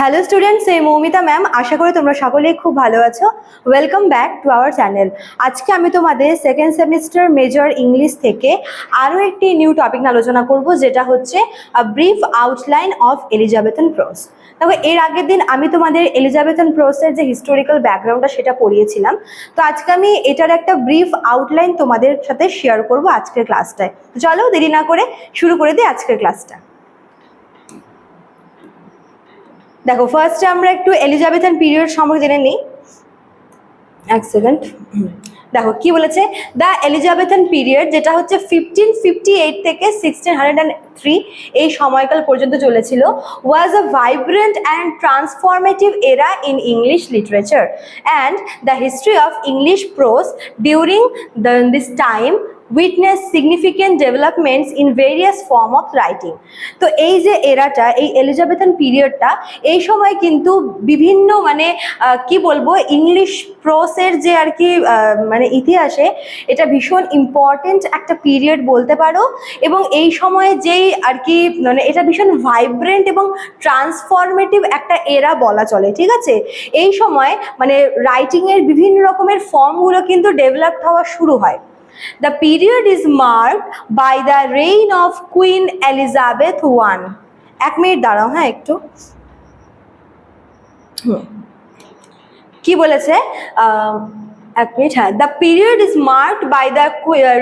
Hello students এই Moumita ma'am আশা করি তোমরা সকলেই খুব ভালো আছো। Welcome back to our channel আজকে আমি তোমাদের সেকেন্ড সেমিস্টার মেজর ইংলিশ থেকে আরও একটি নিউ টপিক আলোচনা করব, যেটা হচ্ছে brief outline of Elizabethan prose দেখো, এর আগের দিন আমি তোমাদের এলিজাবেথন প্রোসের যে হিস্টোরিক্যাল ব্যাকগ্রাউন্ডটা সেটা পড়িয়েছিলাম। তো আজকে আমি এটার একটা ব্রিফ আউটলাইন তোমাদের সাথে শেয়ার করব আজকের ক্লাসটায় চলো দেরি না করে শুরু করে দিই আজকের ক্লাসটা দেখো ফার্স্টে আমরা একটু এলিজাবেথান পিরিয়ড সম্পর্কে জেনে নিই। এক সেকেন্ড দেখো, কি বলেছে? দ্য এলিজাবেথান পিরিয়ড যেটা হচ্ছে ফিফটিন ফিফটি এইট থেকে সিক্সটিন হান্ড্রেড অ্যান্ড থ্রি এই সময়কাল পর্যন্ত চলেছিল was a vibrant and transformative era in English literature and the history of English prose during this time witness significant developments in various form of writing তো এই যে এরাটা, এই Elizabethan পিরিয়ডটা এই সময় কিন্তু বিভিন্ন মানে কি বলব ইংলিশ প্রোসের যে আর কি মানে ইতিহাসে এটা ভীষণ ইম্পর্টেন্ট একটা পিরিয়ড বলতে পারো। এবং এই সময়ে যেই আর কি মানে এটা ভীষণ ভাইব্রেন্ট এবং ট্রান্সফরমেটিভ একটা এরা বলা চলে, ঠিক আছে? এই সময় মানে রাইটিংয়ের বিভিন্ন রকমের ফর্মগুলো কিন্তু ডেভেলপ হওয়া শুরু হয়। The period is marked by the reign of Queen Elizabeth I. এক মিনিট দাঁড়াও হ্যাঁ একটু। কি বলেছে এক মিনিট হ্যাঁ the period is marked by the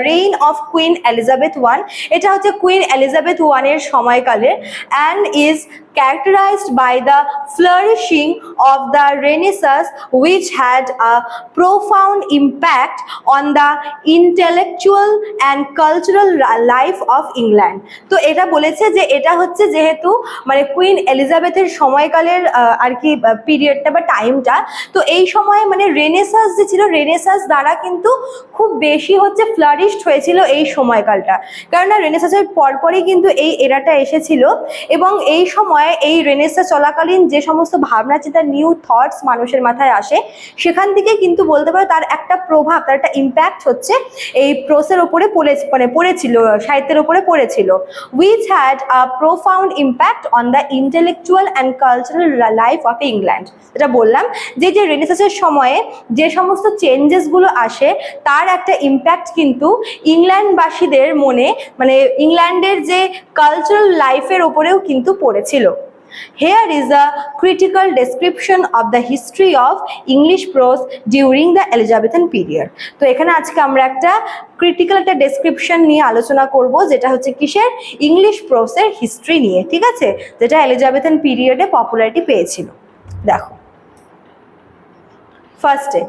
reign of queen Elizabeth one এটা হচ্ছে কুইন এলিজাবেথ ওয়ানের সময়কালে and is characterized by the flourishing of the Renaissance, which had a profound impact on the intellectual and cultural ra- life of England. তো এটা বলেছে যে এটা হচ্ছে যেহেতু মানে কুইন এলিজাবেথের সময়কালের আর কি পিরিয়ডটা বা টাইমটা তো এই সময় মানে রেনেসাস যে ছিল রেনেসাস দ্বারা কিন্তু খুব বেশি হচ্ছে ফ্লারিশড হয়েছিল এই সময়কালটা। কেননা রেনেসাসের পরপরই কিন্তু এই এরাটা এসেছিল এবং এই সময় এই রেনেসা চলাকালীন যে সমস্ত ভাবনা চিন্তা নিউ থটস মানুষের মাথায় আসে, সেখান থেকে কিন্তু বলতে পারো তার একটা প্রভাব, তার একটা ইম্প্যাক্ট হচ্ছে এই প্রোসের ওপরে পড়ে মানে পড়েছিল, সাহিত্যের ওপরে পড়েছিল which had a profound impact on the intellectual and cultural life of England যেটা বললাম যে যে রেনেসাসের সময়ে যে সমস্ত চেঞ্জেসগুলো আসে, তার একটা ইম্প্যাক্ট কিন্তু ইংল্যান্ডবাসীদের মনে মানে ইংল্যান্ডের যে কালচারাল লাইফের ওপরেও কিন্তু পড়েছিল। Here is a critical description of the history of English prose during the Elizabethan period. তো এখানে আজকে আমরা একটা ক্রিটিক্যাল একটা ডেসক্রিপশন নিয়ে আলোচনা করব, যেটা হচ্ছে কিসের? ইংলিশ প্রোসের হিস্ট্রি নিয়ে, ঠিক আছে? যেটা এলিজাবেথান পিরিয়ডে পপুলারিটি পেয়েছিল। দেখো। ফার্স্টে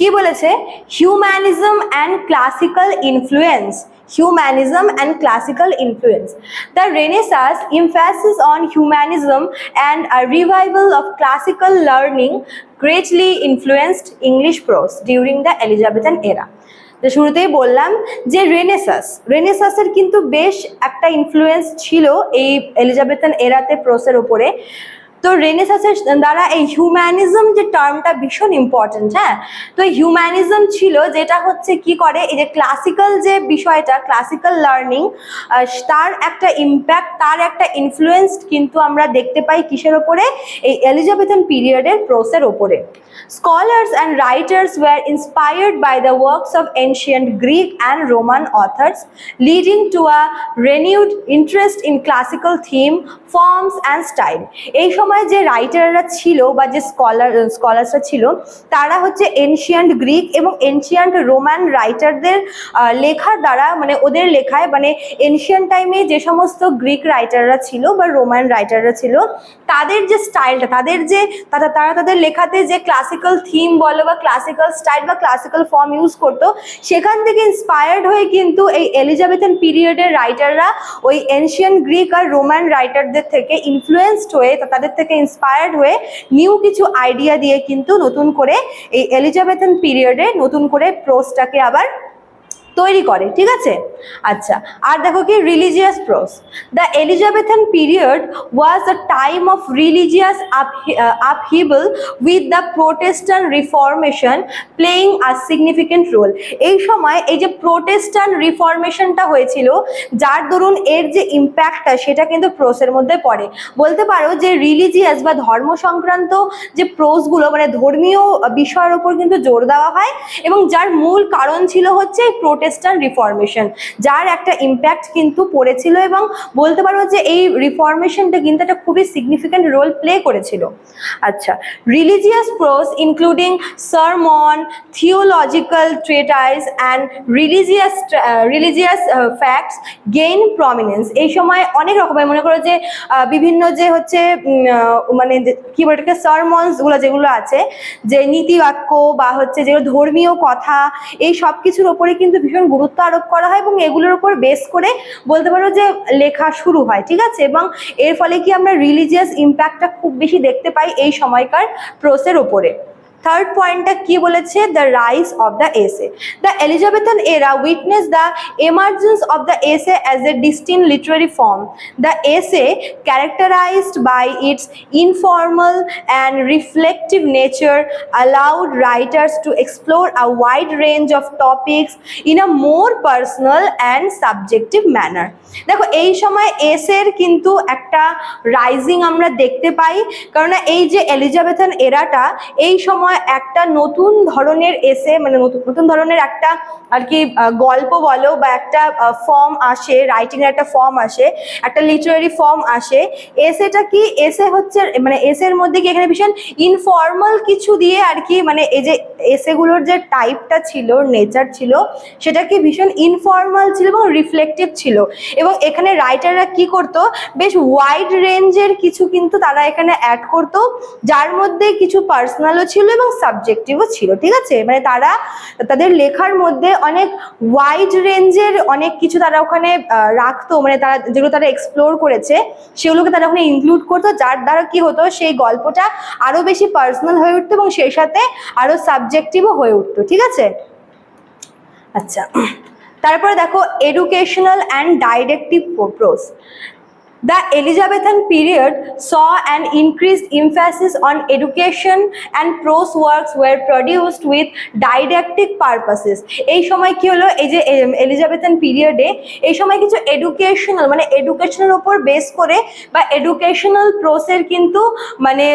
কি বলেছে? Humanism and classical influence humanism and classical influence the renaissance emphasis on humanism and a revival of classical learning greatly influenced English prose during the Elizabethan era যে শুরুতেই বললাম যে রেনেসাস রেনেসাসের কিন্তু বেশ একটা ইনফ্লুয়েন্স ছিল এই এলিজাবেথান এরাতে প্রোসের ওপরে তো রেনেসাসের দ্বারা এই হিউম্যানিজম যে টার্মটা ভীষণ ইম্পর্টেন্ট হ্যাঁ? তো হিউম্যানিজম ছিল যেটা হচ্ছে কি করে? এই যে ক্লাসিক্যাল যে বিষয়টা ক্লাসিক্যাল লার্নিং তার একটা ইম্প্যাক্ট তার একটা ইনফ্লুয়েন্স কিন্তু আমরা দেখতে পাই কিসের ওপরে? এই এলিজাবেথান পিরিয়ডের প্রোসের ওপরে। Scholars and writers were inspired by the works of ancient Greek and Roman authors leading to a renewed interest in classical theme forms and style এই সময় যে রাইটাররা ছিল বা যে স্কলার স্কলার্সরা ছিল, তারা হচ্ছে এনশিয়ান্ট গ্রিক এবং এনশিয়ান্ট রোমান রাইটারদের লেখার দ্বারা মানে ওদের লেখায় মানে এনশিয়ান টাইমে যে সমস্ত গ্রিক রাইটাররা ছিল বা রোমান রাইটাররা ছিল, তাদের যে স্টাইলটা তাদের যে, তারা তাদের লেখাতে যে ক্লাসিক্যাল থিম বলো বা ক্লাসিক্যাল স্টাইল বা ক্লাসিক্যাল ফর্ম ইউজ করতো, সেখান থেকে ইন্সপায়ার্ড হয়ে কিন্তু এই এলিজাবেথান পিরিয়ডের রাইটাররা ওই এনশিয়ান গ্রিক আর রোমান রাইটারদের থেকে ইনফ্লুয়েসড হয়ে তাদের থেকে ইন্সপায়ার্ড হয়ে নিউ কিছু আইডিয়া দিয়ে কিন্তু নতুন করে এই এলিজাবেথন পিরিয়ডে নতুন করে প্রোসটাকে আবার তৈরি করে, ঠিক আছে? আচ্ছা আর দেখো কি religious prose the Elizabethan period was a time of religious upheaval with the protestant reformation playing a significant role এই সময় এই যে প্রোটেস্টান রিফরমেশনটা হয়েছিল, যার দরুন এর যে ইম্প্যাক্টটা সেটা কিন্তু প্রোসের মধ্যে পড়ে। বলতে পারো যে রিলিজিয়াস বা ধর্ম সংক্রান্ত যে প্রোসগুলো মানে ধর্মীয় বিষয়ের উপর কিন্তু জোর দেওয়া হয় এবং যার মূল কারণ ছিল হচ্ছে প্রোটেস্টান রিফরমেশন যার একটা ইম্প্যাক্ট কিন্তু পড়েছিল এবং বলতে পারো যে এই রিফরমেশনটা কিন্তু একটা খুবই সিগনিফিক্যান্ট রোল প্লে করেছিল। আচ্ছা religious prose including sermon theological treatise and religious religious facts gain prominence এই সময় অনেক রকমের, মনে করো যে বিভিন্ন যে হচ্ছে মানে কি বলে এটাকে সারমনসগুলো যেগুলো আছে, যে নীতিবাক্য বা হচ্ছে যেগুলো ধর্মীয় কথা, এই সব কিছুর ওপরে কিন্তু ভীষণ গুরুত্ব আরোপ করা হয় এবং এগুলোর উপর বেস করে বলতে পারো যে লেখা শুরু হয়, ঠিক আছে? এবং এর ফলে কি আমরা রিলিজিয়াস ইম্প্যাক্টটা খুব বেশি দেখতে পাই এই সময়কার প্রোসের ওপরে থার্ড পয়েন্টটা কি বলেছে? The rise of the essay the Elizabethan era witness the emergence of the essay as a distinct literary form the essay characterized by its informal and reflective nature allowed writers to explore a wide range of topics in a more personal and subjective manner দেখো, এই সময় এসের কিন্তু একটা rising আমরা দেখতে পাই। কারণ এই যে এলিজাবেথন এরাটা এই সময় একটা নতুন ধরনের এসে মানে নতুন নতুন ধরনের একটা আর কি গল্প বলো বা একটা ফর্ম আসে রাইটিং এর একটা ফর্ম আসে, একটা লিটারারি ফর্ম আসে এসেটা কি এসে হচ্ছে মানে এসের মধ্যে কি এখানে ভীষণ ইনফর্মাল কিছু দিয়ে আর কি মানে এই যে এসেগুলোর যে টাইপটা ছিল নেচার ছিল, সেটা কি ভীষণ ইনফর্মাল ছিল এবং রিফ্লেকটিভ ছিল। এবং এখানে রাইটাররা কি করতো, বেশ ওয়াইড রেঞ্জের কিছু কিন্তু তারা এখানে অ্যাড করতো, যার মধ্যে কিছু পার্সোনালও ছিল এবং সাবজেক্টিভও ছিল, ঠিক আছে? মানে তারা তাদের লেখার মধ্যে অনেক ওয়াইড রেঞ্জের অনেক কিছু তারা ওখানে রাখতো। মানে তারা যেগুলো তারা এক্সপ্লোর করেছে, সেগুলোকে তারা ওখানে ইনক্লুড করতো, যার দ্বারা কি হতো, সেই গল্পটা আরও বেশি পার্সোনাল হয়ে উঠতো এবং সেই সাথে আরও সাবজেক্টিভও হয়ে উঠতো, ঠিক আছে? আচ্ছা তারপরে দেখো educational and directive prose The Elizabethan period saw an increased emphasis on education and prose works were produced with didactic purposes. এই সময় কি হলো এই যে এলিজাবেথান পিরিয়ডে এই সময় কিছু এডুকেশনাল মানে এডুকেশনের উপর বেস করে বা এডুকেশনাল প্রোসের কিন্তু মানে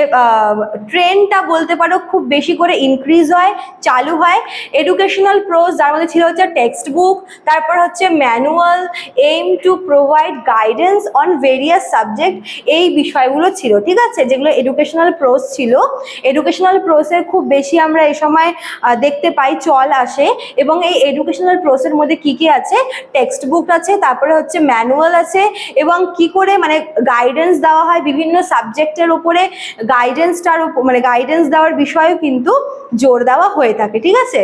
ট্রেনটা বলতে পারো খুব বেশি করে ইনক্রিজ হয়, চালু হয় এডুকেশনাল প্রোস যার মধ্যে ছিল হচ্ছে টেক্সট বুক তারপর হচ্ছে manual aim to provide guidance on various subject এই বিষয়গুলো ছিল, ঠিক আছে? যেগুলো এডুকেশনাল প্রোস ছিল। এডুকেশনাল প্রোসের খুব বেশি আমরা এই সময় দেখতে পাই, চল আসে। এবং এই এডুকেশনাল প্রোসের মধ্যে কি কি আছে? টেক্সট বুক আছে, তারপরে হচ্ছে ম্যানুয়াল আছে এবং কি করে মানে গাইডেন্স দেওয়া হয় বিভিন্ন সাবজেক্টের উপরে। গাইডেন্সটার মানে গাইডেন্স দেওয়ার বিষয়েও কিন্তু জোর দেওয়া হয়ে থাকে, ঠিক আছে?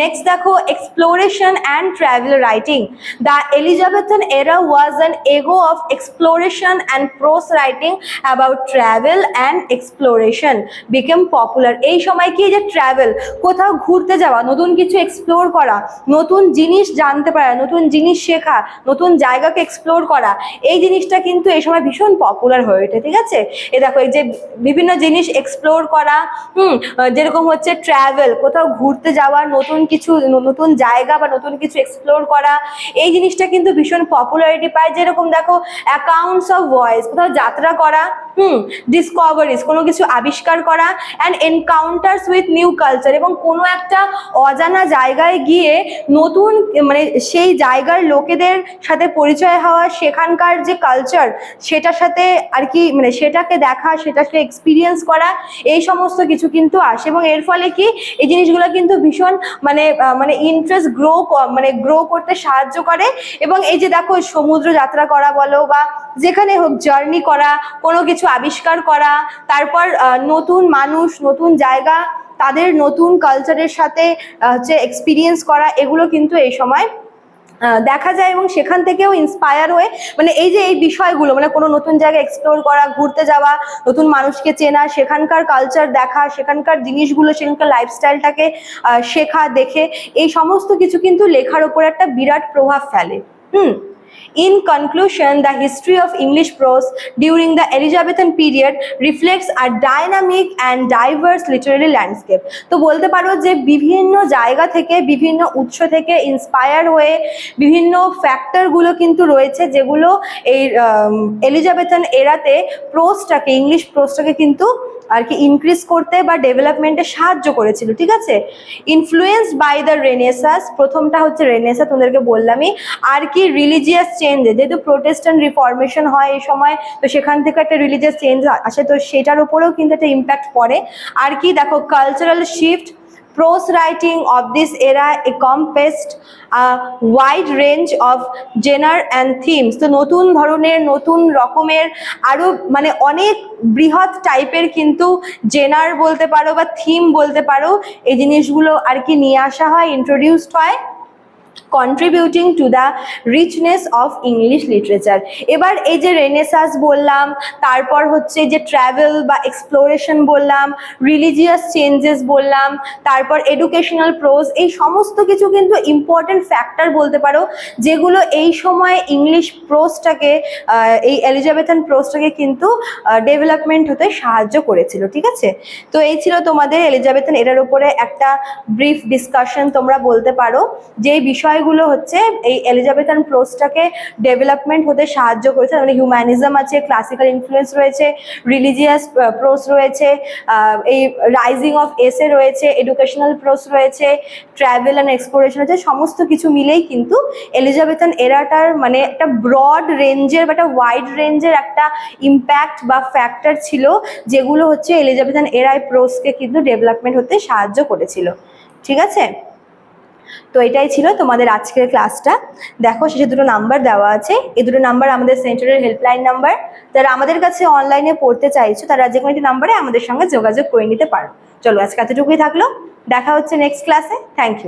নেক্সট দেখো exploration and travel writing the Elizabethan era was an age of exploration and prose writing about travel and exploration became popular এই সময় কি যে ট্রাভেল কোথাও ঘুরতে যাওয়া, নতুন কিছু এক্সপ্লোর করা, নতুন জিনিস জানতে পারা, নতুন জিনিস শেখা, নতুন জায়গাকে এক্সপ্লোর করা, এই জিনিসটা কিন্তু এই সময় ভীষণ পপুলার হয়ে ওঠে, ঠিক আছে? এ দেখো, এই যে বিভিন্ন জিনিস এক্সপ্লোর করা, হুম যেরকম হচ্ছে ট্রাভেল কোথাও ঘুরতে যাওয়া, নতুন কিছু, নতুন জায়গা বা নতুন কিছু এক্সপ্লোর করা, এই জিনিসটা কিন্তু ভীষণ পপুলারিটি পায়। যেরকম দেখো অ্যাকাউন্টস অফ ভয়েস কোথাও যাত্রা করা, হুম ডিসকভারিজ কোনো কিছু আবিষ্কার করা and encounters with new culture এবং কোনো একটা অজানা জায়গায় গিয়ে নতুন মানে সেই জায়গার লোকেদের সাথে পরিচয় হওয়া, সেখানকার যে কালচার সেটার সাথে আর কি মানে সেটাকে দেখা, সেটাকে এক্সপিরিয়েন্স করা, এই সমস্ত কিছু কিন্তু আসে এবং এর ফলে কি, এই জিনিসগুলো কিন্তু ভীষণ মানে মানে ইন্টারেস্ট গ্রো মানে গ্রো করতে সাহায্য করে এবং এই যে দেখো সমুদ্র যাত্রা করা বলো বা যেখানে হোক জার্নি করা, কোনো কিছু আবিষ্কার করা, তারপর নতুন মানুষ, নতুন জায়গা, তাদের নতুন কালচারের সাথে হচ্ছে এক্সপিরিয়েন্স করা, এগুলো কিন্তু এই সময় দেখা যায় এবং সেখান থেকেও ইন্সপায়ার হয়ে মানে এই যে এই বিষয়গুলো মানে কোনো নতুন জায়গায় এক্সপ্লোর করা, ঘুরতে যাওয়া, নতুন মানুষকে চেনা, সেখানকার কালচার দেখা, সেখানকার জিনিসগুলো, সেখানকার লাইফস্টাইলটাকে শেখা, দেখে, এই সমস্ত কিছু কিন্তু লেখার ওপর একটা বিরাট প্রভাব ফেলে। হুম? In conclusion, the history of English prose during the Elizabethan period reflects a dynamic and diverse literary landscape. তো বলতে পারো যে বিভিন্ন জায়গা থেকে বিভিন্ন উৎস থেকে ইন্সপায়ার হয়ে বিভিন্ন ফ্যাক্টরগুলো কিন্তু রয়েছে যেগুলো এই এলিজাবেথান এরাতে প্রোসটাকে ইংলিশ প্রোসটাকে কিন্তু আর কি ইনক্রিজ করতে বা ডেভেলপমেন্টে সাহায্য করেছিল ঠিক আছে ইনফ্লুয়েন্স বাই দ্য রেনেসাস প্রথমটা হচ্ছে রেনেসা তোমাদেরকে বললামই আর কি রিলিজিয়াস চেঞ্জ যেহেতু প্রোটেস্ট্যান্ট রিফরমেশন হয় এই সময়, তো সেখান থেকে একটা রিলিজিয়াস চেঞ্জ আসে, তো সেটার উপরেও কিন্তু একটা ইম্প্যাক্ট পড়ে। আর কি দেখো cultural shift prose writing of this era encompassed a wide range of genre and themes তো নতুন ধরনের, নতুন রকমের আরও মানে অনেক বৃহৎ টাইপের কিন্তু জেনার বলতে পারো বা থিম বলতে পারো, এই জিনিসগুলো আর কি নিয়ে আসা হয় ইন্ট্রোডিউসড হয়। Contributing to the richness of English literature এবার এই যে রেনেসাস বললাম, তারপর হচ্ছে যে ট্রাভেল বা এক্সপ্লোরেশন বললাম রিলিজিয়াস চেঞ্জেস বললাম, তারপর এডুকেশনাল প্রোজ এই সমস্ত কিছু কিন্তু ইম্পর্টেন্ট ফ্যাক্টর বলতে পারো, যেগুলো এই সময় ইংলিশ প্রোজটাকে এই এলিজাবেথান প্রোজটাকে কিন্তু ডেভেলপমেন্ট হতে সাহায্য করেছিল, ঠিক আছে? তো এই ছিল তোমাদের এলিজাবেথান এটার উপরে একটা ব্রিফ ডিসকাশন তোমরা বলতে পারো যে এই বিষয়গুলো হচ্ছে এই এলিজাবেথান প্রোসটাকে ডেভেলপমেন্ট হতে সাহায্য করেছে। মানে হিউম্যানিজম আছে ক্লাসিক্যাল ইনফ্লুয়েন্স রয়েছে রিলিজিয়াস প্রোস রয়েছে এই রাইজিং অফ এসে রয়েছে এডুকেশনাল প্রোস রয়েছে ট্রাভেল অ্যান্ড এক্সপ্লোরেশন রয়েছে, সমস্ত কিছু মিলেই কিন্তু এলিজাবেথান এরাটার মানে একটা ব্রড রেঞ্জের বা একটা ওয়াইড রেঞ্জের একটা ইম্প্যাক্ট বা ফ্যাক্টর ছিল, যেগুলো হচ্ছে এলিজাবেথান এরাই প্রোসকে কিন্তু ডেভেলপমেন্ট হতে সাহায্য করেছিল। ঠিক আছে? তো এটাই ছিল তোমাদের আজকের ক্লাসটা দেখো, শেষে দুটো নাম্বার দেওয়া আছে। এই দুটো নাম্বার আমাদের সেন্টারের হেল্পলাইন নাম্বার যারা আমাদের কাছে অনলাইনে পড়তে চাইছো, তারা যে কোনো একটি নাম্বারে আমাদের সঙ্গে যোগাযোগ করে নিতে পারো। চলো, আজকে এতটুকুই থাকল। দেখা হচ্ছে নেক্সট ক্লাসে থ্যাংক ইউ